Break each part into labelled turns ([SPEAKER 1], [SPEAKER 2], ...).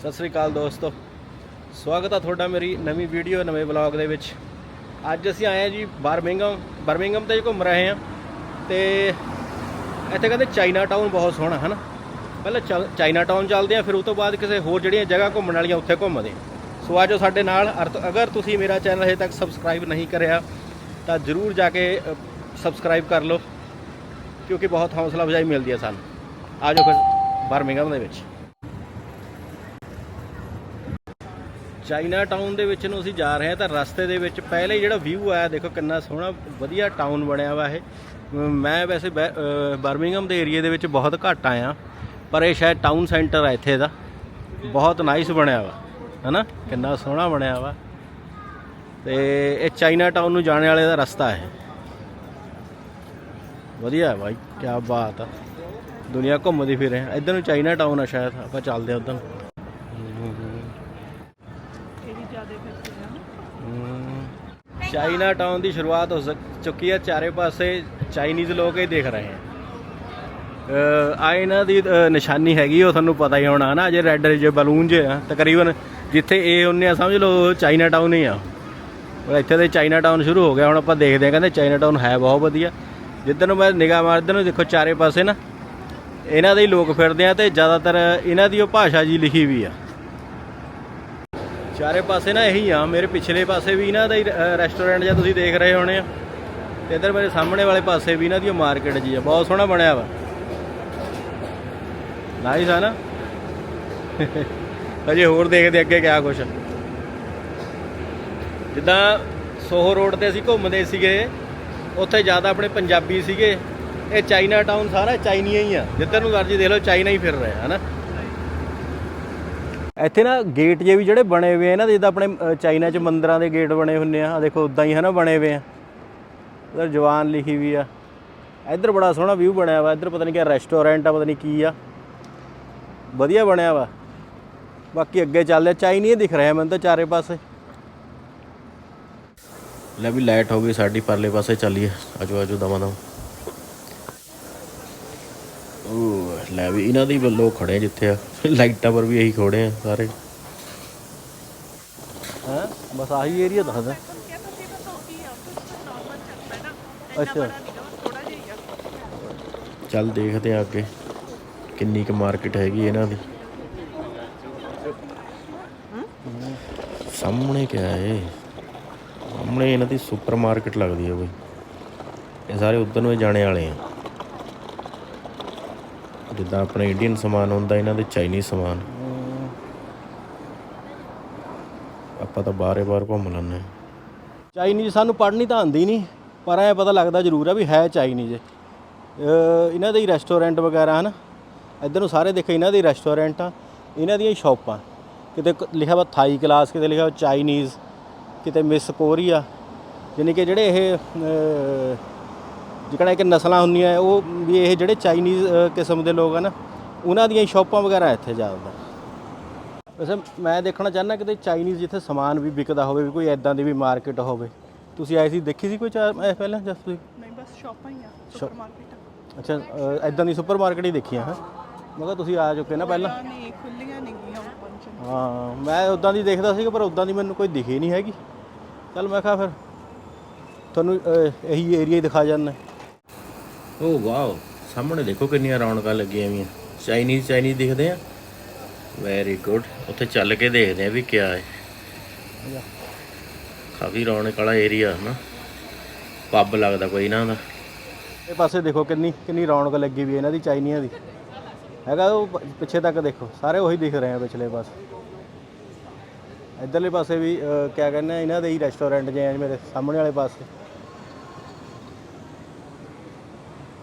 [SPEAKER 1] ਸਤਿ ਸ੍ਰੀ ਅਕਾਲ ਦੋਸਤੋ। ਸਵਾਗਤ ਆ ਤੁਹਾਡਾ ਮੇਰੀ ਨਵੀਂ ਵੀਡੀਓ, ਨਵੇਂ ਵਲੌਗ ਦੇ ਵਿੱਚ। ਅੱਜ ਅਸੀਂ ਆਏ ਹਾਂ ਜੀ ਬਰਮਿੰਗਮ ਬਰਮਿੰਗਮ ਤੇ ਘੁੰਮ ਰਹੇ ਹਾਂ ਤੇ ਇੱਥੇ ਕਹਿੰਦੇ ਚਾਈਨਾ ਟਾਊਨ ਬਹੁਤ ਸੋਹਣਾ ਹੈ ਨਾ ਪਹਿਲਾਂ ਚਾਈਨਾ ਟਾਊਨ ਚੱਲਦੇ ਆ ਫਿਰ ਉਸ ਤੋਂ ਬਾਅਦ ਕਿਸੇ ਹੋਰ ਜਿਹੜੀਆਂ ਜਗ੍ਹਾ ਘੁੰਮਣ ਵਾਲੀਆਂ ਉੱਥੇ ਘੁੰਮਦੇ ਹਾਂ। ਸੋ ਆਜੋ ਸਾਡੇ ਨਾਲ। ਅਰ- ਅਗਰ ਤੁਸੀਂ ਮੇਰਾ ਚੈਨਲ ਹਜੇ ਤੱਕ ਸਬਸਕ੍ਰਾਈਬ ਨਹੀਂ ਕਰਿਆ, ਤਾਂ ਜਰੂਰ ਜਾ ਕੇ ਸਬਸਕ੍ਰਾਈਬ ਕਰ ਲਓ, ਕਿਉਂਕਿ ਬਹੁਤ ਹੌਸਲਾ ਅਫਜ਼ਾਈ ਮਿਲਦੀ ਹੈ ਸਾਨੂੰ। ਆਜੋ ਫਿਰ ਬਰਮਿੰਗਮ ਦੇ ਵਿੱਚ। ਚਾਈਨਾ ਟਾਊਨ ਦੇ ਵਿੱਚ ਨੂੰ ਅਸੀਂ ਜਾ ਰਹੇ ਹਾਂ ਤਾਂ ਰਸਤੇ ਦੇ ਵਿੱਚ ਪਹਿਲੇ ਜਿਹੜਾ ਵਿਊ ਆਇਆ, ਦੇਖੋ ਕਿੰਨਾ ਸੋਹਣਾ, ਵਧੀਆ ਟਾਊਨ ਬਣਿਆ ਵਾ ਇਹ। ਮੈਂ ਵੈਸੇ ਬੈ- ਬਰਮਿੰਗਮ ਦੇ ਏਰੀਆ ਦੇ ਵਿੱਚ ਬਹੁਤ ਘੱਟ ਆਇਆ, ਪਰ ਇਹ ਸ਼ਾਇਦ ਟਾਊਨ ਸੈਂਟਰ ਆ ਇੱਥੇ ਦਾ। ਬਹੁਤ ਨਾਈਸ ਬਣਿਆ ਵਾ, ਹਨਾ? ਕਿੰਨਾ ਸੋਹਣਾ ਬਣਿਆ ਵਾ। ਤੇ ਇਹ ਚਾਈਨਾ ਟਾਊਨ ਨੂੰ ਜਾਣ ਵਾਲੇ ਦਾ ਰਸਤਾ ਹੈ। ਵਧੀਆ ਹੈ ਬਾਈ ਕੀ ਬਾਤ ਆ। ਦੁਨੀਆ ਘੁੰਮਦੀ ਫਿਰ। ਰਹੇ ਇੱਧਰ ਨੂੰ ਚਾਈਨਾ ਟਾਊਨ ਆ ਸ਼ਾਇਦ, ਆਪਾਂ ਚੱਲਦੇ ਹਾਂ ਉੱਧਰ ਨੂੰ ਹਮ, ਚਾਈਨਾ ਟਾਊਨ ਦੀ ਸ਼ੁਰੂਆਤ ਹੋ ਸਕ- ਚੁੱਕੀ ਹੈ, ਚਾਰੇ ਪਾਸੇ ਚਾਈਨੀਜ਼ ਲੋਕ ਹੀ ਦੇਖ ਰਹੇ ਹੈ। ਆ ਇਹਨਾਂ ਦੀ ਨਿਸ਼ਾਨੀ ਹੈਗੀ, ਉਹ ਤੁਹਾਨੂੰ ਪਤਾ ਹੀ ਹੋਣਾ ਨਾ ਜੇ ਰੈੱਡ ਜੇ ਬਲੂਨ ਜੇ ਆ, ਤਕਰੀਬਨ ਜਿੱਥੇ ਇਹ ਹੁੰਨੇ ਆ, ਸਮਝ ਲਓ ਚਾਈਨਾ ਟਾਊਨ ਹੀ ਆ। ਉਹ ਇੱਥੇ ਤੇ ਚਾਈਨਾ ਟਾਊਨ ਸ਼ੁਰੂ ਹੋ ਗਿਆ, ਹੁਣ ਆਪਾਂ ਦੇਖਦੇ ਹਾਂ, ਕਹਿੰਦੇ ਚਾਈਨਾ ਟਾਊਨ ਹੈ ਬਹੁਤ ਵਧੀਆ। ਜਿੱਧਰ ਨੂੰ ਮੈਂ ਨਿਗਾਹ ਮਾਰਦਾ ਨੂੰ ਦੇਖੋ ਚਾਰੇ ਪਾਸੇ ਨਾ, ਇਹਨਾਂ ਦੇ ਹੀ ਲੋਕ ਫਿਰਦੇ ਆ ਤੇ ਜ਼ਿਆਦਾਤਰ ਇਹਨਾਂ ਦੀ ਉਹ ਭਾਸ਼ਾ ਜੀ ਲਿਖੀ ਵੀ ਆ। ਚਾਰੇ ਪਾਸੇ ਨਾ ਇਹੀ ਆ, ਮੇਰੇ ਪਿਛਲੇ ਪਾਸੇ ਵੀ ਇਹਨਾਂ ਦਾ ਹੀ ਰੈਸਟੋਰੈਂਟ ਜਾਂ ਤੁਸੀਂ ਦੇਖ ਰਹੇ ਹੋਣੇ ਆ। ਤੇ ਇੱਧਰ ਮੇਰੇ ਸਾਹਮਣੇ ਵਾਲੇ ਪਾਸੇ ਵੀ ਇਹਨਾਂ ਦੀ ਮਾਰਕੀਟ ਜੀ ਆ, ਬਹੁਤ ਸੋਹਣਾ ਬਣਿਆ ਵਾ। ਨਾਈਸ ਆ ਨਾ? ਅਜੇ ਹੋਰ ਦੇਖਦੇ ਅੱਗੇ ਕਿਆ ਕੁਛ ਜਿੱਦਾਂ ਸੋਹੋ ਰੋਡ ਤੇ ਅਸੀਂ ਘੁੰਮਦੇ ਸੀਗੇ, ਉੱਥੇ ਜ਼ਿਆਦਾ ਆਪਣੇ ਪੰਜਾਬੀ ਸੀਗੇ। ਇਹ ਚਾਈਨਾ ਟਾਊਨ ਸਾਰਾ ਚਾਈਨੀਆ ਹੀ ਆ, ਜਿੱਧਰ ਨੂੰ ਮਰਜ਼ੀ ਦੇਖ ਲਓ, ਚਾਈਨਾ ਹੀ ਫਿਰ ਰਿਹਾ ਹੈ ਨਾ ਇੱਥੇ ਨਾ ਗੇਟ ਜੇ ਵੀ ਜਿਹੜੇ ਬਣੇ ਹੋਏ ਆ ਨਾ, ਜਿੱਦਾਂ ਆਪਣੇ ਚਾਈਨਾ 'ਚ ਮੰਦਰਾਂ ਦੇ ਗੇਟ ਬਣੇ ਹੁੰਦੇ ਆ। ਆਹ ਦੇਖੋ, ਉਦਾਂ ਹੀ ਹਨਾ ਬਣੇ ਹੋਏ ਆ। ਉਧਰ ਜਵਾਨ ਲਿਖੀ ਵੀ ਆ। ਇੱਧਰ ਬੜਾ ਸੋਹਣਾ ਵਿਊ ਬਣਿਆ ਵਾ। ਇੱਧਰ ਪਤਾ ਨਹੀਂ ਕਿਆ ਰੈਸਟੋਰੈਂਟ ਆ, ਪਤਾ ਨਹੀਂ ਕੀ ਆ। ਵਧੀਆ ਬਣਿਆ ਵਾ। ਬਾਕੀ ਅੱਗੇ ਚੱਲਦੇ ਚਾਈਨੀ ਦਿਖ ਰਿਹਾ ਮੈਨੂੰ ਤਾਂ ਚਾਰੇ ਪਾਸੇ। ਲੈ ਵੀ ਲਾਈਟ ਹੋ ਗਈ ਸਾਡੀ, ਪਰਲੇ ਪਾਸੇ ਚੱਲੀਏ। ਆਜੋ ਆਜੋ, ਦਮਾ ਦਮ ਉਹ ਲੈ ਵੀ ਇਹਨਾਂ ਦੀ ਵੱਲੋਂ ਖੜੇ ਜਿੱਥੇ ਆ। ਲਾਈਟਾਂ ਪਰ ਵੀ ਇਹੀ ਖੜੇ ਆ ਸਾਰੇ। ਹਾਂ? ਬਸ ਆਹੀ ਏਰੀਆ ਦੱਸਦਾ ਅੱਛਾ। ਚੱਲ ਦੇਖਦੇ ਆ ਅੱਗੇ ਕਿੰਨੀ ਕੁ ਮਾਰਕੀਟ ਹੈਗੀ ਇਹਨਾਂ ਦੀ। ਸਾਹਮਣੇ ਕਿਆ ਹੈ ਸਾਹਮਣੇ ਇਹਨਾਂ ਦੀ ਸੁਪਰ ਮਾਰਕੀਟ ਲੱਗਦੀ ਹੈ ਬਈ। ਇਹ ਸਾਰੇ ਉਧਰ ਨੂੰ ਜਾਣੇ ਵਾਲੇ ਆ। ਜਿੱਦਾਂ ਆਪਣੇ ਇੰਡੀਅਨ ਸਮਾਨ ਹੁੰਦਾ, ਇਹਨਾਂ ਦੇ ਚਾਈਨੀਜ਼ ਸਮਾਨ। ਆਪਾਂ ਤਾਂ ਬਾਹਰੇ ਬਾਹਰ ਘੁੰਮ ਲੈਂਦੇ ਚਾਈਨੀਜ਼ ਸਾਨੂੰ ਪੜ੍ਹਨੀ ਤਾਂ ਆਉਂਦੀ ਨਹੀਂ, ਪਰ ਐ ਪਤਾ ਲੱਗਦਾ ਜ਼ਰੂਰ ਆ ਵੀ ਹੈ ਚਾਈਨੀਜ਼ ਇਹਨਾਂ ਦੇ ਹੀ ਰੈਸਟੋਰੈਂਟ ਵਗੈਰਾ ਹਨ, ਇੱਧਰ ਨੂੰ ਸਾਰੇ ਦੇਖੇ ਇਹਨਾਂ ਦੇ ਰੈਸਟੋਰੈਂਟ ਆ, ਇਹਨਾਂ ਦੀਆਂ ਹੀ ਸ਼ਾਪਾਂ ਕਿਤੇ ਲਿਖਿਆ ਵਾ ਥਾਈ ਕਲਾਸ ਕਿਤੇ ਲਿਖਿਆ ਵਾ ਚਾਈਨੀਜ਼ ਕਿਤੇ ਮਿਸ ਕੋਰੀਆ ਯਾਨੀ ਕਿ ਜਿਹੜੇ ਇਹ ਜਿਹੜਾ ਇੱਕ ਨਸਲਾਂ ਹੁੰਦੀਆਂ ਉਹ ਵੀ ਇਹ ਜਿਹੜੇ ਚਾਈਨੀਜ਼ ਕਿਸਮ ਦੇ ਲੋਕ ਹਨ ਉਹਨਾਂ ਦੀਆਂ ਹੀ ਸ਼ਾਪਾਂ ਵਗੈਰਾ ਇੱਥੇ ਜ਼ਿਆਦਾ ਵੈਸੇ ਮੈਂ ਦੇਖਣਾ ਚਾਹੁੰਦਾ ਕਿਤੇ ਚਾਈਨੀਜ਼ ਜਿੱਥੇ ਸਮਾਨ ਵੀ ਵਿਕਦਾ ਹੋਵੇ ਵੀ ਕੋਈ ਐਦਾਂ ਦੀ ਵੀ ਮਾਰਕੀਟ ਹੋਵੇ। ਤੁਸੀਂ ਆਏ ਸੀ ਦੇਖੀ ਸੀ ਕੋਈ ਚਾਰ ਪਹਿਲਾਂ ਜਸ ਤੁਸੀਂ?
[SPEAKER 2] ਨਹੀਂ ਬਸ ਸ਼ਾਪਾਂ ਹੀ ਆ ਸੁਪਰ ਮਾਰਕੀਟ
[SPEAKER 1] ਅੱਛਾ ਐਦਾਂ ਦੀ ਸੁਪਰ ਮਾਰਕੀਟ ਹੀ ਦੇਖੀਆਂ ਹੈ? ਮੈਂ ਕਿਹਾ ਤੁਸੀਂ ਆ ਚੁੱਕੇ ਨਾ ਪਹਿਲਾਂ।
[SPEAKER 2] ਨਹੀਂ ਖੁੱਲੀਆਂ ਨਹੀਂ ਗਈਆਂ ਓਪਨ ਚ।
[SPEAKER 1] ਹਾਂ ਮੈਂ ਉਦਾਂ ਦੀ ਦੇਖਦਾ ਸੀਗਾ ਪਰ ਉਦਾਂ ਦੀ ਮੈਨੂੰ ਕੋਈ ਦਿਖੀ ਨਹੀਂ ਹੈਗੀ। ਚੱਲ ਮੈਂ ਕਿਹਾ ਫਿਰ ਤੁਹਾਨੂੰ ਇਹੀ ਏਰੀਆ ਹੀ ਦਿਖਾ ਜਾਂਦਾ। ਓ ਵਾਓ, ਸਾਹਮਣੇ ਦੇਖੋ ਕਿੰਨੀਆਂ ਰੌਣਕਾਂ ਲੱਗੀਆਂ ਹੋਈਆਂ। ਚਾਈਨੀਜ਼ ਚਾਈਨੀਜ਼ ਦਿਖਦੇ ਆ? ਵੈਰੀ ਗੁੱਡ ਉੱਥੇ ਚੱਲ ਕੇ ਦੇਖਦੇ ਆ ਵੀ ਕਿਆ ਹੈ। ਕਾਫੀ ਰੌਣਕ ਵਾਲਾ ਏਰੀਆ ਨਾ ਪੱਬ ਲੱਗਦਾ ਕੋਈ ਇਹਨਾਂ ਦਾ ਇਹ ਪਾਸੇ ਦੇਖੋ ਕਿੰਨੀ ਕਿੰਨੀ ਰੌਣਕ ਲੱਗੀ ਵੀ ਇਹਨਾਂ ਦੀ ਚਾਈਨੀਆਂ ਦੀ। ਹੈਗਾ ਉਹ ਪਿੱਛੇ ਤੱਕ ਦੇਖੋ। ਸਾਰੇ ਉਹੀ ਦਿਖ ਰਹੇ ਆ ਪਿਛਲੇ ਪਾਸੇ। ਇਧਰਲੇ ਪਾਸੇ ਵੀ ਕਿਆ ਕਹਿੰਦੇ ਇਹਨਾਂ ਦੇ ਹੀ ਰੈਸਟੋਰੈਂਟ ਜੇ ਆ ਮੇਰੇ ਸਾਹਮਣੇ ਵਾਲੇ ਪਾਸੇ।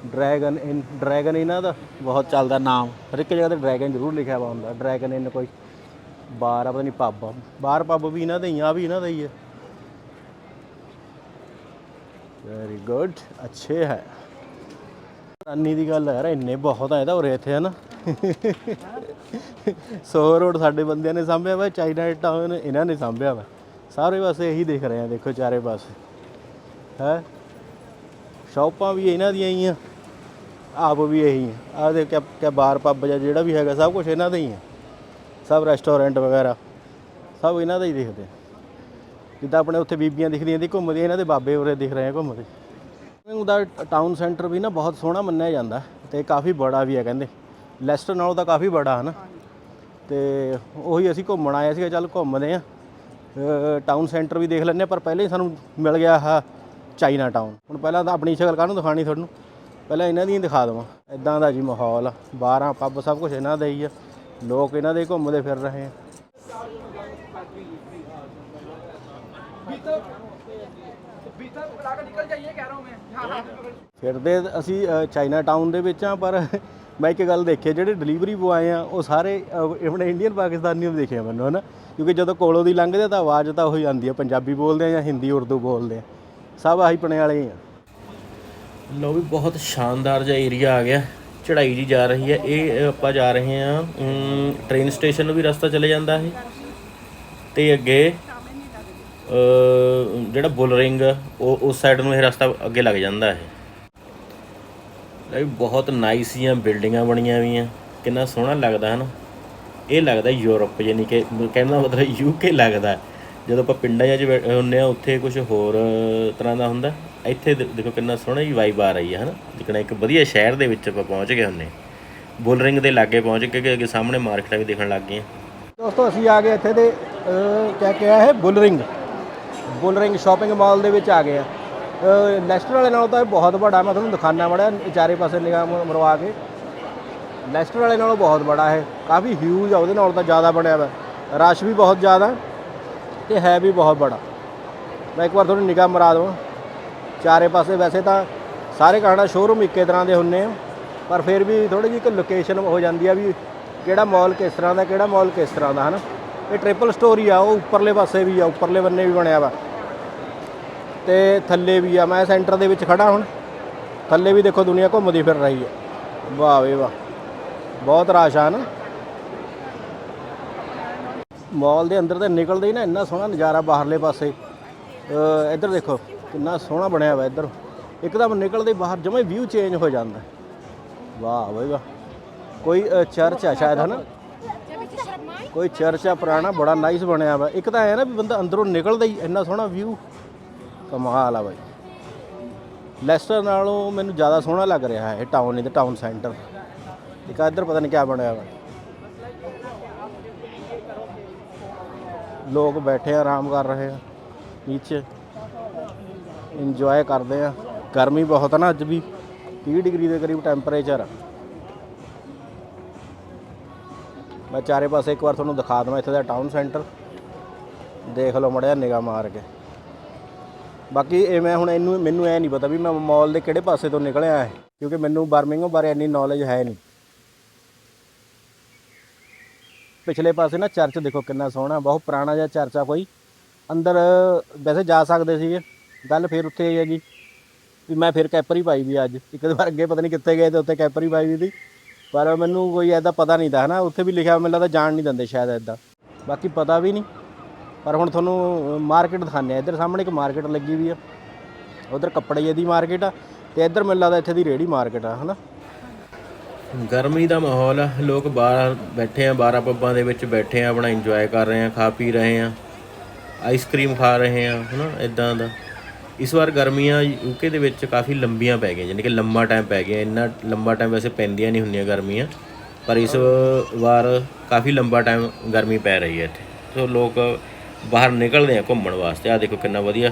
[SPEAKER 1] ਡਰੈਗਨ ਇਨ, ਡਰੈਗਨ ਇਹਨਾਂ ਦਾ ਬਹੁਤ ਚੱਲਦਾ ਨਾਮ। ਹਰ ਇੱਕ ਜਗ੍ਹਾ ਤੇ ਡਰੈਗਨ ਜ਼ਰੂਰ ਲਿਖਿਆ ਵਾ ਹੁੰਦਾ। ਡਰੈਗਨ ਇਨ ਕੋਈ ਬਾਰ ਆ, ਪਤਾ ਨਹੀਂ ਪੱਬ। ਆ ਬਾਰ ਪੱਬ ਵੀ ਇਹਨਾਂ ਦਾ ਹੀ ਆ, ਆਹ ਵੀ ਇਹਨਾਂ ਦਾ ਹੀ ਹੈ ਵੈਰੀ ਗੁੱਡ ਅੱਛੇ ਹੈ। ਰਾਨੀ ਦੀ ਗੱਲ ਹੈ ਯਾਰ, ਇੰਨੇ ਬਹੁਤ ਆਏ ਤਾਂ ਉਰੇ ਇੱਥੇ ਹੈ ਨਾ ਸੋ ਰੋਡ ਸਾਡੇ ਬੰਦਿਆਂ ਨੇ ਸਾਂਭਿਆ ਵਾ, ਚਾਈਨਾ ਟਾਊਨ ਇਹਨਾਂ ਨੇ ਸਾਂਭਿਆ ਵਾ। ਸਾਰੇ ਪਾਸੇ ਇਹੀ ਦੇਖ ਰਹੇ ਆ, ਦੇਖੋ ਚਾਰੇ ਪਾਸੇ। ਹੈ? ਸ਼ਾਪਾਂ ਵੀ ਇਹਨਾਂ ਦੀਆਂ ਹੀ ਆ। ਆਪ ਵੀ ਇਹੀ ਆ ਆਹ ਦੇ ਕਿਆ ਕਿਆ ਬਾਰ ਪੱਬ ਜਾਂ ਜਿਹੜਾ ਵੀ ਹੈਗਾ, ਸਭ ਕੁਝ ਇਹਨਾਂ ਦਾ ਹੀ ਆ ਸਭ ਰੈਸਟੋਰੈਂਟ ਵਗੈਰਾ, ਸਭ ਇਹਨਾਂ ਦਾ ਹੀ ਦਿਖਦੇ ਆ। ਜਿੱਦਾਂ ਆਪਣੇ ਉੱਥੇ ਬੀਬੀਆਂ ਦਿਖਦੀਆਂ ਦੀ ਘੁੰਮਦੀਆਂ, ਇਹਨਾਂ ਦੇ ਬਾਬੇ ਉਰੇ ਦਿਖ ਰਹੇ ਆ ਘੁੰਮਦੇ। ਉਹਦਾ ਟਾਊਨ ਸੈਂਟਰ ਵੀ ਨਾ ਬਹੁਤ ਸੋਹਣਾ ਮੰਨਿਆ ਜਾਂਦਾ ਤੇ ਕਾਫੀ ਬੜਾ ਵੀ ਹੈ ਕਹਿੰਦੇ। ਲੈਸਟਰ ਨਾਲੋਂ ਤਾਂ ਕਾਫੀ ਬੜਾ ਹੈ ਨਾ। ਤੇ ਉਹੀ ਅਸੀਂ ਘੁੰਮਣ ਆਏ ਸੀਗਾ, ਚੱਲ ਘੁੰਮਦੇ ਆ ਟਾਊਨ ਸੈਂਟਰ ਵੀ ਦੇਖ ਲੈਂਦੇ ਹਾਂ, ਪਰ ਪਹਿਲਾਂ ਹੀ ਸਾਨੂੰ ਮਿਲ ਗਿਆ ਆਹ ਚਾਈਨਾ ਟਾਊਨ ਹੁਣ ਪਹਿਲਾਂ ਤਾਂ ਆਪਣੀ ਸ਼ਕਲ ਕਾਹਨੂੰ ਦਿਖਾਣੀ ਤੁਹਾਨੂੰ? ਪਹਿਲਾਂ ਇਹਨਾਂ ਦੀ ਹੀ ਦਿਖਾ ਦਵਾਂ। ਇਦਾਂ ਦਾ ਜੀ ਮਾਹੌਲ ਆ। ਬਾਰਾਂ ਪੱਬ ਸਭ ਕੁਝ ਇਹਨਾਂ ਦਾ ਹੀ ਆ। ਲੋਕ ਇਹਨਾਂ ਦੇ ਘੁੰਮਦੇ ਫਿਰ ਰਹੇ ਆ। ਫਿਰਦੇ ਅਸੀਂ ਚਾਈਨਾ ਟਾਊਨ ਦੇ ਵਿੱਚ ਆ ਪਰ ਮੈਂ ਇੱਕ ਗੱਲ ਦੇਖੀ ਜਿਹੜੇ ਡਿਲੀਵਰੀ ਬੁਆਏ ਆ ਉਹ ਸਾਰੇ ਅ, ਆਪਣੇ ਇੰਡੀਅਨ ਪਾਕਿਸਤਾਨੀਆਂ ਨੂੰ ਦੇਖਿਆ ਮੈਨੂੰ ਹਨਾ? ਕਿਉਂਕਿ ਜਦੋਂ ਕੋਲੋਂ ਦੀ ਲੰਘਦੇ ਤਾਂ ਆਵਾਜ਼ ਤਾਂ ਉਹੀ ਆਉਂਦੀ ਆ ਪੰਜਾਬੀ ਬੋਲਦੇ ਆ ਜਾਂ ਹਿੰਦੀ ਉਰਦੂ ਬੋਲਦੇ ਆ। ਸਭ ਆਹੀ ਪਣੇ ਵਾਲੇ ਹੀ ਆ।
[SPEAKER 3] ਲੋ ਵੀ ਬਹੁਤ ਸ਼ਾਨਦਾਰ ਜਿਹਾ ਏਰੀਆ ਆ ਗਿਆ। ਚੜਾਈ ਜੀ ਜਾ ਰਹੀ ਹੈ। ਇਹ ਆਪਾਂ ਜਾ ਰਹੇ ਹਾਂ ਟ੍ਰੇਨ ਸਟੇਸ਼ਨ ਨੂੰ ਵੀ ਰਸਤਾ ਚਲੇ ਜਾਂਦਾ ਹੈ ਤੇ ਅੱਗੇ ਜਿਹੜਾ ਬੁੱਲ ਰਿੰਗ ਉਹ, ਉਸ ਸਾਈਡ ਨੂੰ ਇਹ ਰਸਤਾ ਅੱਗੇ ਲੱਗ ਜਾਂਦਾ ਹੈ ਲੈ ਵੀ ਬਹੁਤ ਨਾਈਸ ਜੀਆਂ ਬਿਲਡਿੰਗਾਂ ਬਣੀਆਂ ਹੋਈਆਂ। ਕਿੰਨਾ ਸੋਹਣਾ ਲੱਗਦਾ ਹੈ ਨਾ ਇਹ ਲੱਗਦਾ ਯੂਰਪ, ਯਾਨੀ ਕਿ ਕਹਿੰਦਾ ਮਤਲਬ ਯੂਕੇ ਲੱਗਦਾ। ਜਦੋਂ ਆਪਾਂ ਪਿੰਡਾਂ 'ਚ ਬੈ- ਹੁੰਦੇ ਆ ਉੱਥੇ ਕੁਝ ਹੋਰ ਤਰ੍ਹਾਂ ਦਾ ਹੁੰਦਾ। ਇੱਥੇ ਦੇ- ਦੇਖੋ ਕਿੰਨਾ ਸੋਹਣਾ ਜੀ ਵਾਈਬ ਆ ਰਹੀ ਹੈ ਹਨਾ? ਜਿਕਣਾ ਇੱਕ ਵਧੀਆ ਸ਼ਹਿਰ ਦੇ ਵਿੱਚ ਆਪਾਂ ਪਹੁੰਚ ਗਏ ਹੁੰਨੇ ਬੁੱਲ ਰਿੰਗ ਦੇ ਲਾਗੇ ਪਹੁੰਚ ਕੇ ਕਿ ਅੱਗੇ ਸਾਹਮਣੇ ਮਾਰਕੀਟਾਂ ਵੀ ਦਿਖਣ ਲੱਗ ਗਈਆਂ
[SPEAKER 1] ਦੋਸਤੋ ਅਸੀਂ ਆ ਗਏ ਇੱਥੇ ਦੇ ਕਿਆ ਕਿਹਾ ਹੈ ਬੁਲਰਿੰਗ ਬੁਲਰਿੰਗ ਬੁੱਲ ਰਿੰਗ ਸ਼ਾਪਿੰਗ ਮਾਲ ਦੇ ਵਿੱਚ ਆ ਗਏ ਆ ਅ, ਲੈਸਟਰ ਵਾਲੇ ਨਾਲੋਂ ਤਾਂ ਇਹ ਬਹੁਤ ਵੱਡਾ ਮੈਂ ਤੁਹਾਨੂੰ ਦਿਖਾਣਾ ਮੜਿਆ ਚਾਰੇ ਪਾਸੇ ਨਿਗਾਹ ਮ- ਮਰਵਾ ਕੇ। ਲੈਸਟਰ ਵਾਲੇ ਨਾਲੋਂ ਬਹੁਤ ਬੜਾ ਹੈ ਕਾਫੀ ਹਿਊਜ ਆ ਉਹਦੇ ਨਾਲੋਂ ਤਾਂ ਜ਼ਿਆਦਾ ਬਣਿਆ ਵਾ। ਰਸ਼ ਵੀ ਬਹੁਤ ਜ਼ਿਆਦਾ ਤੇ ਹੈ ਵੀ ਬਹੁਤ ਬੜਾ ਮੈਂ ਇੱਕ ਵਾਰ ਤੁਹਾਨੂੰ ਨਿਗਾਹ ਮਰਾ ਦਵਾਂ। ਚਾਰੇ ਪਾਸੇ ਵੈਸੇ ਤਾਂ ਸਾਰੇ ਕਾਣਾ ਸ਼ੋਰੂਮ ਇੱਕੇ ਤਰ੍ਹਾਂ ਦੇ ਹੁੰਨੇ ਆ, ਪਰ ਫਿਰ ਵੀ ਥੋੜੀ ਜਿਹੀ ਇੱਕ ਲੋਕੇਸ਼ਨ ਹੋ ਜਾਂਦੀ ਆ ਵੀ ਕਿਹੜਾ ਮਾਲ ਕਿਸ ਤਰ੍ਹਾਂ ਦਾ, ਕਿਹੜਾ ਮਾਲ ਕਿਸ ਤਰ੍ਹਾਂ ਦਾ, ਹਨਾ? ਇਹ ਟ੍ਰਿਪਲ ਸਟੋਰੀ ਆ, ਉਹ ਉੱਪਰਲੇ ਪਾਸੇ ਵੀ ਆ, ਉੱਪਰਲੇ ਬੰਨੇ ਵੀ ਬਣਿਆ ਵਾ। ਤੇ ਥੱਲੇ ਵੀ ਆ, ਮੈਂ ਸੈਂਟਰ ਦੇ ਵਿੱਚ ਖੜਾ ਹੁਣ। ਥੱਲੇ ਵੀ ਦੇਖੋ ਦੁਨੀਆ ਘੁੰਮਦੀ ਫਿਰ ਰਹੀ ਹੈ ਵਾਹ ਵੇ ਵਾਹ, ਬਹੁਤ ਰਾਸ਼ ਆ ਨਾ ਮਾਲ ਦੇ ਅੰਦਰ ਤੇ ਨਿਕਲਦੇ ਹੀ ਨਾ, ਇੰਨਾ ਸੋਹਣਾ ਨਜ਼ਾਰਾ ਬਾਹਰਲੇ ਪਾਸੇ। ਇੱਧਰ ਦੇਖੋ। ਕਿੰਨਾ ਸੋਹਣਾ ਬਣਿਆ ਹੋਇਆ ਇੱਧਰ। ਇੱਕਦਮ ਨਿਕਲਦੇ ਬਾਹਰ, ਜਮੇ ਵਿਊ ਚੇਂਜ ਹੋ ਜਾਂਦਾ। ਵਾਹ ਬਈ ਵਾਹ। ਕੋਈ ਚਰਚ ਆ ਸ਼ਾਇਦ, ਹਨਾ? ਕੋਈ ਚਰਚ ਆ ਪੁਰਾਣਾ, ਬੜਾ ਨਾਈਸ ਬਣਿਆ ਵਾ। ਇੱਕ ਤਾਂ ਐ ਨਾ ਵੀ ਬੰਦਾ ਅੰਦਰੋਂ ਨਿਕਲਦਾ ਹੀ, ਇੰਨਾ ਸੋਹਣਾ ਵਿਊ ਕਮਾਲ ਆ ਬਾਈ। ਲੈਸਟਰ ਨਾਲੋਂ ਮੈਨੂੰ ਜ਼ਿਆਦਾ ਸੋਹਣਾ ਲੱਗ ਰਿਹਾ ਹੈ ਇਹ ਟਾਊਨ ਇਹਦੇ ਟਾਊਨ ਸੈਂਟਰ ਇੱਕ ਇੱਧਰ ਪਤਾ ਨਹੀਂ ਕਿਆ ਬਣਿਆ ਵਾ। ਲੋਕ ਬੈਠੇ ਆਰਾਮ ਕਰ ਰਹੇ ਆ। ਨੀਚੇ। ਇੰਜੋਏ ਕਰਦੇ ਆ। ਗਰਮੀ ਬਹੁਤ ਆ ਨਾ ਅੱਜ ਵੀ 30 ਡਿਗਰੀ ਦੇ ਕਰੀਬ ਟੈਂਪਰੇਚਰ ਆ। ਮੈਂ ਚਾਰੇ ਪਾਸੇ ਇੱਕ ਵਾਰ ਤੁਹਾਨੂੰ ਦਿਖਾ ਦਵਾਂ ਇੱਥੇ ਦਾ ਟਾਊਨ ਸੈਂਟਰ ਦੇਖ ਲਓ ਮੜਿਆ ਨਿਗਾਹ ਮਾਰ ਕੇ। ਬਾਕੀ ਇਹ ਮੈਂ ਹੁਣ ਇਹਨੂੰ, ਮੈਨੂੰ ਐ ਨਹੀਂ ਪਤਾ ਵੀ ਮੈਂ ਮਾਲ ਦੇ ਕਿਹੜੇ ਪਾਸੇ ਤੋਂ ਨਿਕਲਿਆ ਹੈ ਕਿਉਂਕਿ ਮੈਨੂੰ ਬਰਮਿੰਗਮ ਬਾਰੇ ਇੰਨੀ ਨੌਲੇਜ ਹੈ ਨਹੀਂ। ਪਿਛਲੇ ਪਾਸੇ ਨਾ ਚਰਚ ਦੇਖੋ ਕਿੰਨਾ ਸੋਹਣਾ, ਬਹੁਤ ਪੁਰਾਣਾ ਜਿਹਾ ਚਰਚ ਆ ਕੋਈ। ਅੰਦਰ ਵੈਸੇ ਜਾ ਸਕਦੇ ਸੀਗੇ। ਗੱਲ ਫਿਰ ਉੱਥੇ ਇਹ ਹੈਗੀ ਵੀ ਮੈਂ ਫਿਰ ਕੈਪਰ ਹੀ ਪਾਈ ਵੀ ਅੱਜ। ਇੱਕ ਵਾਰ ਅੱਗੇ ਪਤਾ ਨਹੀਂ ਕਿੱਥੇ ਗਏ ਤੇ ਉੱਥੇ ਕੈਪਰ ਹੀ ਪਾਈ ਵੀ ਸੀ। ਪਰ ਮੈਨੂੰ ਕੋਈ ਐਦਾ ਪਤਾ ਨਹੀਂ ਤਾਂ, ਹਨਾ? ਉੱਥੇ ਵੀ ਲਿਖਿਆ, ਮੈਨੂੰ ਲੱਗਦਾ ਜਾਣ ਨਹੀਂ ਦਿੰਦੇ ਸ਼ਾਇਦ ਐਦਾਂ ਬਾਕੀ ਪਤਾ ਵੀ ਨਹੀਂ ਪਰ ਹੁਣ ਤੁਹਾਨੂੰ ਮਾਰਕੀਟ ਦਿਖਾਉਂਦੇ ਆ। ਇੱਧਰ ਸਾਹਮਣੇ ਇੱਕ ਮਾਰਕੀਟ ਲੱਗੀ ਵੀ ਆ। ਉਧਰ ਕੱਪੜੇ ਦੀ ਮਾਰਕੀਟ ਆ ਤੇ ਇੱਧਰ ਮੈਨੂੰ ਲੱਗਦਾ ਇੱਥੇ ਦੀ ਰੇੜੀ ਮਾਰਕੀਟ ਆ, ਹਨਾ?
[SPEAKER 3] ਗਰਮੀ ਦਾ ਮਾਹੌਲ ਆ। ਲੋਕ ਬਾਹਰ ਬੈਠੇ ਆ ਬਾਰਾਂ ਪੱਬਾਂ ਦੇ ਵਿੱਚ ਬੈਠੇ ਆ, ਆਪਣਾ ਇੰਜੋਏ ਕਰ ਰਹੇ ਆ, ਖਾ ਪੀ ਰਹੇ ਆ ਆਈਸਕ੍ਰੀਮ ਖਾ ਰਹੇ ਆ, ਹਨਾ? ਇਦਾਂ ਦਾ। ਇਸ ਵਾਰ ਗਰਮੀਆਂ ਯੂਕੇ ਦੇ ਵਿੱਚ ਕਾਫੀ ਲੰਬੀਆਂ ਪੈ ਗਈਆਂ ਯਾਨੀ ਕਿ ਲੰਮਾ ਟਾਈਮ ਪੈ ਗਿਆ, ਇੰਨਾ ਲੰਬਾ ਟਾਈਮ ਵੈਸੇ ਪੈਂਦੀਆਂ ਨਹੀਂ ਹੁੰਦੀਆਂ ਗਰਮੀਆਂ, ਪਰ ਇਸ ਵਾਰ ਕਾਫੀ ਲੰਬਾ ਟਾਈਮ ਗਰਮੀ ਪੈ ਰਹੀ ਹੈ ਇੱਥੇ। ਸੋ ਲੋਕ ਬਾਹਰ ਨਿਕਲਦੇ ਆ ਘੁੰਮਣ ਵਾਸਤੇ। ਆ ਦੇਖੋ ਕਿੰਨਾ ਵਧੀਆ